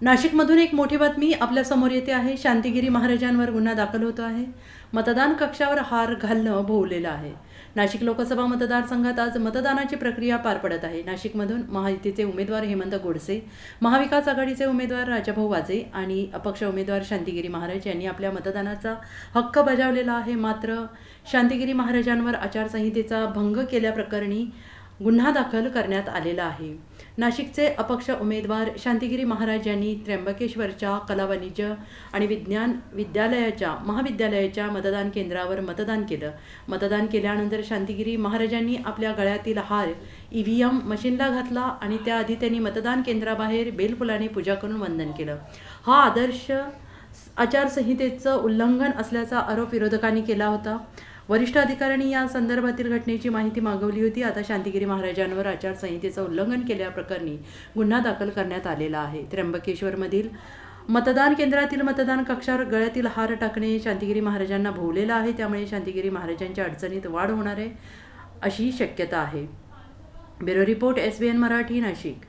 नाशिकमधून एक मोठी बातमी आपल्यासमोर येते आहे. शांतिगिरी महाराजांवर गुन्हा दाखल होतो आहे. मतदान कक्षावर हार घालणं भोवलेलं आहे. नाशिक लोकसभा मतदारसंघात आज मतदानाची प्रक्रिया पार पडत आहे. नाशिकमधून महायुतीचे उमेदवार हेमंत गोडसे महाविकास आघाडीचे उमेदवार राजाभाऊ वाजे आणि अपक्ष उमेदवार शांतिगिरी महाराज यांनी आपल्या मतदानाचा हक्क बजावलेला आहे. मात्र शांतिगिरी महाराजांवर आचारसंहितेचा भंग केल्याप्रकरणी गुन्हा दाखल करण्यात आलेला आहे. नाशिकचे अपक्ष उमेदवार शांतिगिरी महाराज यांनी त्र्यंबकेश्वरच्या कला वाणिज्य आणि विज्ञान विद्यालयाच्या महाविद्यालयाच्या मतदान केंद्रावर मतदान केलं. मतदान केल्यानंतर शांतिगिरी महाराजांनी आपल्या गळ्यातील हार ई व्ही एम मशीनला घातला आणि त्याआधी त्यांनी मतदान केंद्राबाहेर बेलफुलाने पूजा करून वंदन केलं. हा आदर्श आचारसंहितेचं उल्लंघन असल्याचा आरोप विरोधकांनी केला होता. वरिष्ठ अधिकाऱ्यांनी या संदर्भातील घटनेची माहिती मागवली होती. आता शांतिगिरी महाराजांवर आचारसंहितेचं उल्लंघन केल्याप्रकरणी गुन्हा दाखल करण्यात आलेला आहे. त्र्यंबकेश्वरमधील मतदान केंद्रातील मतदान कक्षावर गळ्यातील हार टाकणे शांतिगिरी महाराजांना भोवलेलं आहे. त्यामुळे शांतिगिरी महाराजांच्या अडचणीत वाढ होणार आहे अशी शक्यता आहे. Bureau report S B N Marathi Nashik.